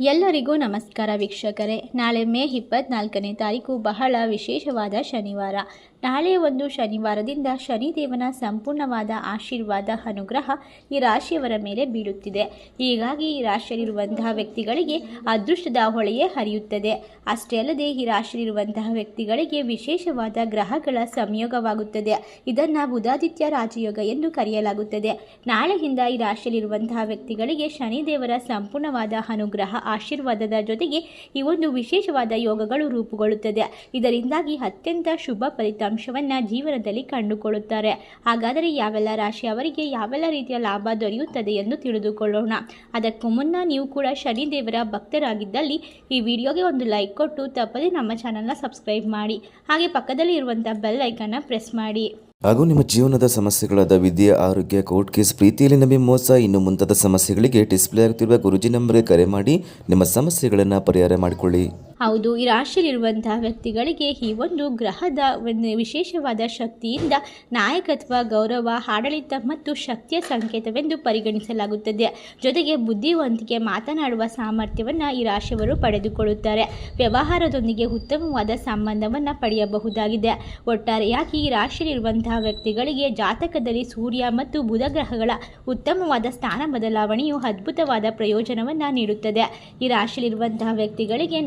ಎಲ್ಲರಿಗೂ ನಮಸ್ಕಾರ ವೀಕ್ಷಕರೇ. ನಾಳೆ ಮೇ ಇಪ್ಪತ್ನಾಲ್ಕನೇ ತಾರೀಕು ಬಹಳ ವಿಶೇಷವಾದ ಶನಿವಾರ. ನಾಳೆ ಒಂದು ಶನಿವಾರದಿಂದ ಶನಿದೇವನ ಸಂಪೂರ್ಣವಾದ ಆಶೀರ್ವಾದ ಅನುಗ್ರಹ ಈ ರಾಶಿಯವರ ಮೇಲೆ ಬೀಳುತ್ತಿದೆ. ಹೀಗಾಗಿ ಈ ರಾಶಿಯಲ್ಲಿರುವಂತಹ ವ್ಯಕ್ತಿಗಳಿಗೆ ಅದೃಷ್ಟದ ಹೊಳೆಯೇ ಹರಿಯುತ್ತದೆ. ಅಷ್ಟೇ ಅಲ್ಲದೆ ಈ ರಾಶಿಯಲ್ಲಿರುವಂತಹ ವ್ಯಕ್ತಿಗಳಿಗೆ ವಿಶೇಷವಾದ ಗ್ರಹಗಳ ಸಂಯೋಗವಾಗುತ್ತದೆ. ಇದನ್ನು ಬುಧಾದಿತ್ಯ ರಾಜಯೋಗ ಎಂದು ಕರೆಯಲಾಗುತ್ತದೆ. ನಾಳೆಯಿಂದ ಈ ರಾಶಿಯಲ್ಲಿರುವಂತಹ ವ್ಯಕ್ತಿಗಳಿಗೆ ಶನಿದೇವರ ಸಂಪೂರ್ಣವಾದ ಅನುಗ್ರಹ, ಆಶೀರ್ವಾದದ ಜೊತೆಗೆ ಈ ಒಂದು ವಿಶೇಷವಾದ ಯೋಗಗಳು ರೂಪುಗೊಳ್ಳುತ್ತದೆ. ಇದರಿಂದಾಗಿ ಅತ್ಯಂತ ಶುಭ ಫಲಿತಾಂಶವನ್ನು ಜೀವನದಲ್ಲಿ ಕಂಡುಕೊಳ್ಳುತ್ತಾರೆ. ಹಾಗಾದರೆ ಯಾವೆಲ್ಲ ರಾಶಿ ಅವರಿಗೆ ಯಾವೆಲ್ಲ ರೀತಿಯ ಲಾಭ ದೊರೆಯುತ್ತದೆ ಎಂದು ತಿಳಿದುಕೊಳ್ಳೋಣ. ಅದಕ್ಕೂ ಮುನ್ನ ನೀವು ಕೂಡ ಶನಿದೇವರ ಭಕ್ತರಾಗಿದ್ದಲ್ಲಿ ಈ ವಿಡಿಯೋಗೆ ಒಂದು ಲೈಕ್ ಕೊಟ್ಟು ತಪ್ಪದೆ ನಮ್ಮ ಚಾನಲ್ನ ಸಬ್ಸ್ಕ್ರೈಬ್ ಮಾಡಿ. ಹಾಗೆ ಪಕ್ಕದಲ್ಲಿ ಇರುವಂಥ ಬೆಲ್ ಐಕನ್ನ ಪ್ರೆಸ್ ಮಾಡಿ. ಹಾಗೂ ನಿಮ್ಮ ಜೀವನದ ಸಮಸ್ಯೆಗಳಾದ ವಿದ್ಯೆ, ಆರೋಗ್ಯ ಕೋರ್ಟ್ ಕೇಸ್ ಪ್ರೀತಿಯಲ್ಲಿ ನಂಬಿ ಮೋಸ, ಇನ್ನು ಮುಂತಾದ ಸಮಸ್ಯೆಗಳಿಗೆ ಡಿಸ್ಪ್ಲೇ ಆಗುತ್ತಿರುವ ಗುರುಜಿ ನಂಬರ್ಗೆ ಕರೆ ಮಾಡಿ ನಿಮ್ಮ ಸಮಸ್ಯೆಗಳನ್ನು ಪರಿಹಾರ ಮಾಡಿಕೊಳ್ಳಿ. ಹೌದು, ಈ ರಾಶಿಯಲ್ಲಿರುವಂತಹ ವ್ಯಕ್ತಿಗಳಿಗೆ ಈ ಒಂದು ಗ್ರಹದ ಒಂದು ವಿಶೇಷವಾದ ಶಕ್ತಿಯಿಂದ ನಾಯಕತ್ವ, ಗೌರವ, ಆಡಳಿತ ಮತ್ತು ಶಕ್ತಿಯ ಸಂಕೇತವೆಂದು ಪರಿಗಣಿಸಲಾಗುತ್ತದೆ. ಜೊತೆಗೆ ಬುದ್ಧಿವಂತಿಕೆ, ಮಾತನಾಡುವ ಸಾಮರ್ಥ್ಯವನ್ನು ಈ ರಾಶಿಯವರು ಪಡೆದುಕೊಳ್ಳುತ್ತಾರೆ. ವ್ಯವಹಾರದೊಂದಿಗೆ ಉತ್ತಮವಾದ ಸಂಬಂಧವನ್ನು ಪಡೆಯಬಹುದಾಗಿದೆ. ಒಟ್ಟಾರೆಯಾಗಿ ಈ ರಾಶಿಯಲ್ಲಿರುವಂತಹ ವ್ಯಕ್ತಿಗಳಿಗೆ ಜಾತಕದಲ್ಲಿ ಸೂರ್ಯ ಮತ್ತು ಬುಧ ಗ್ರಹಗಳ ಉತ್ತಮವಾದ ಸ್ಥಾನ ಬದಲಾವಣೆಯು ಅದ್ಭುತವಾದ ಪ್ರಯೋಜನವನ್ನು ನೀಡುತ್ತದೆ. ಈ ರಾಶಿಯಲ್ಲಿರುವಂತಹ ವ್ಯಕ್ತಿಗಳಿಗೆ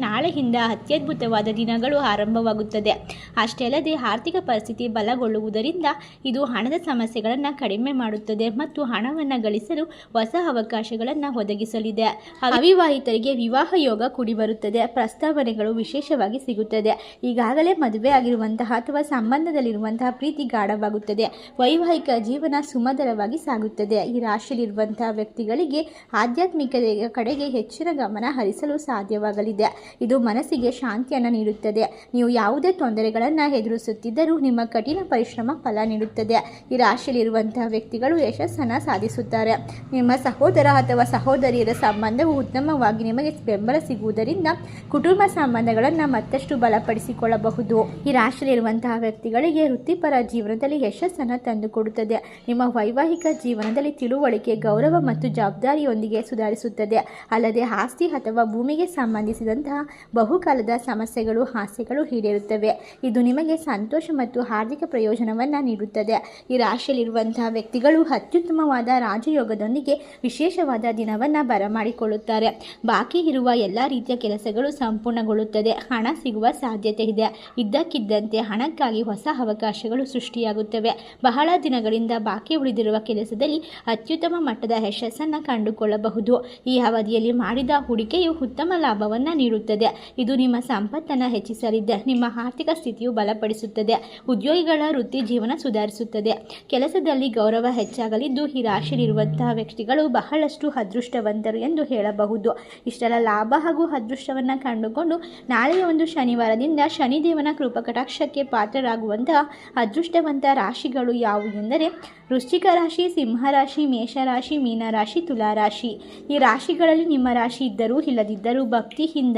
ನಾಳೆಯಿಂದ ಅತ್ಯದ್ಭುತವಾದ ದಿನಗಳು ಆರಂಭವಾಗುತ್ತದೆ. ಅಷ್ಟೇ ಅಲ್ಲದೆ ಆರ್ಥಿಕ ಪರಿಸ್ಥಿತಿ ಬಲಗೊಳ್ಳುವುದರಿಂದ ಇದು ಹಣದ ಸಮಸ್ಯೆಗಳನ್ನು ಕಡಿಮೆ ಮಾಡುತ್ತದೆ ಮತ್ತು ಹಣವನ್ನು ಗಳಿಸಲು ಹೊಸ ಅವಕಾಶಗಳನ್ನು ಒದಗಿಸಲಿದೆ. ಅವಿವಾಹಿತರಿಗೆ ವಿವಾಹ ಯೋಗ ಕೂಡಿಬರುತ್ತದೆ. ಪ್ರಸ್ತಾವನೆಗಳು ವಿಶೇಷವಾಗಿ ಸಿಗುತ್ತದೆ. ಈಗಾಗಲೇ ಮದುವೆ ಆಗಿರುವಂತಹ ಅಥವಾ ಸಂಬಂಧದಲ್ಲಿರುವಂತಹ ಪ್ರೀತಿ ಗಾಢವಾಗುತ್ತದೆ. ವೈವಾಹಿಕ ಜೀವನ ಸುಮಧುರವಾಗಿ ಸಾಗುತ್ತದೆ. ಈ ರಾಶಿಯಲ್ಲಿರುವಂತಹ ವ್ಯಕ್ತಿಗಳಿಗೆ ಆಧ್ಯಾತ್ಮಿಕತೆಯ ಕಡೆಗೆ ಹೆಚ್ಚಿನ ಗಮನ ಹರಿಸಲು ಸಾಧ್ಯವಾಗಲಿದೆ. ಇದು ಮನಸ್ಸಿಗೆ ಶಾಂತಿಯನ್ನು ನೀಡುತ್ತದೆ. ನೀವು ಯಾವುದೇ ತೊಂದರೆಗಳನ್ನು ಎದುರಿಸುತ್ತಿದ್ದರೂ ನಿಮ್ಮ ಕಠಿಣ ಪರಿಶ್ರಮ ಫಲ ನೀಡುತ್ತದೆ. ಈ ರಾಶಿಯಲ್ಲಿರುವಂತಹ ವ್ಯಕ್ತಿಗಳು ಯಶಸ್ಸನ್ನು ಸಾಧಿಸುತ್ತಾರೆ. ನಿಮ್ಮ ಸಹೋದರ ಅಥವಾ ಸಹೋದರಿಯರ ಸಂಬಂಧವು ಉತ್ತಮವಾಗಿ ನಿಮಗೆ ಬೆಂಬಲ ಸಿಗುವುದರಿಂದ ಕುಟುಂಬ ಸಂಬಂಧಗಳನ್ನು ಮತ್ತಷ್ಟು ಬಲಪಡಿಸಿಕೊಳ್ಳಬಹುದು. ಈ ರಾಶಿಯಲ್ಲಿರುವಂತಹ ವ್ಯಕ್ತಿಗಳಿಗೆ ವೃತ್ತಿಪರ ಜೀವನದಲ್ಲಿ ಯಶಸ್ಸನ್ನು ತಂದುಕೊಡುತ್ತದೆ. ನಿಮ್ಮ ವೈವಾಹಿಕ ಜೀವನದಲ್ಲಿ ತಿಳುವಳಿಕೆ, ಗೌರವ ಮತ್ತು ಜವಾಬ್ದಾರಿಯೊಂದಿಗೆ ಸುಧಾರಿಸುತ್ತದೆ. ಅಲ್ಲದೆ ಆಸ್ತಿ ಅಥವಾ ಭೂಮಿಗೆ ಸಂಬಂಧಿಸಿದಂತಹ ಬಹುಕಾಲದ ಸಮಸ್ಯೆಗಳು, ಹಾಸ್ಯಗಳು ಈಡೇರುತ್ತವೆ. ಇದು ನಿಮಗೆ ಸಂತೋಷ ಮತ್ತು ಆರ್ಥಿಕ ಪ್ರಯೋಜನವನ್ನು ನೀಡುತ್ತದೆ. ಈ ರಾಶಿಯಲ್ಲಿರುವಂತಹ ವ್ಯಕ್ತಿಗಳು ಅತ್ಯುತ್ತಮವಾದ ರಾಜಯೋಗದೊಂದಿಗೆ ವಿಶೇಷವಾದ ದಿನವನ್ನು ಬರಮಾಡಿಕೊಳ್ಳುತ್ತಾರೆ. ಬಾಕಿ ಇರುವ ಎಲ್ಲ ರೀತಿಯ ಕೆಲಸಗಳು ಸಂಪೂರ್ಣಗೊಳ್ಳುತ್ತದೆ. ಹಣ ಸಿಗುವ ಸಾಧ್ಯತೆ ಇದೆ. ಇದ್ದಕ್ಕಿದ್ದಂತೆ ಹಣಕ್ಕಾಗಿ ಹೊಸ ಅವಕಾಶಗಳು ಸೃಷ್ಟಿಯಾಗುತ್ತವೆ. ಬಹಳ ದಿನಗಳಿಂದ ಬಾಕಿ ಉಳಿದಿರುವ ಕೆಲಸದಲ್ಲಿ ಅತ್ಯುತ್ತಮ ಮಟ್ಟದ ಯಶಸ್ಸನ್ನು ಕಂಡುಕೊಳ್ಳಬಹುದು. ಈ ಅವಧಿಯಲ್ಲಿ ಮಾಡಿದ ಹೂಡಿಕೆಯು ಉತ್ತಮ ಲಾಭವನ್ನು ನೀಡುತ್ತದೆ. ಇದು ನಿಮ್ಮ ಸಂಪತ್ತನ್ನು ಹೆಚ್ಚಿಸಲಿದೆ. ನಿಮ್ಮ ಆರ್ಥಿಕ ಸ್ಥಿತಿಯು ಬಲಪಡಿಸುತ್ತದೆ. ಉದ್ಯೋಗಿಗಳ ವೃತ್ತಿ ಜೀವನ ಸುಧಾರಿಸುತ್ತದೆ. ಕೆಲಸದಲ್ಲಿ ಗೌರವ ಹೆಚ್ಚಾಗಲಿದ್ದು ಈ ರಾಶಿಯಲ್ಲಿರುವಂತಹ ವ್ಯಕ್ತಿಗಳು ಬಹಳಷ್ಟು ಅದೃಷ್ಟವಂತರು ಎಂದು ಹೇಳಬಹುದು. ಇಷ್ಟೆಲ್ಲ ಲಾಭ ಹಾಗೂ ಅದೃಷ್ಟವನ್ನು ಕಂಡುಕೊಂಡು ನಾಳೆಯ ಒಂದು ಶನಿವಾರದಿಂದ ಶನಿದೇವನ ಕೃಪಕಟಾಕ್ಷಕ್ಕೆ ಪಾತ್ರರಾಗುವಂತಹ ಅದೃಷ್ಟವಂತ ರಾಶಿಗಳು ಯಾವುವು ಎಂದರೆ ವೃಶ್ಚಿಕ ರಾಶಿ ಸಿಂಹರಾಶಿ ಮೇಷರಾಶಿ ಮೀನರಾಶಿ ತುಲಾರಾಶಿ ಈ ರಾಶಿಗಳಲ್ಲಿ ನಿಮ್ಮ ರಾಶಿ ಇದ್ದರೂ ಇಲ್ಲದಿದ್ದರೂ ಭಕ್ತಿಯಿಂದ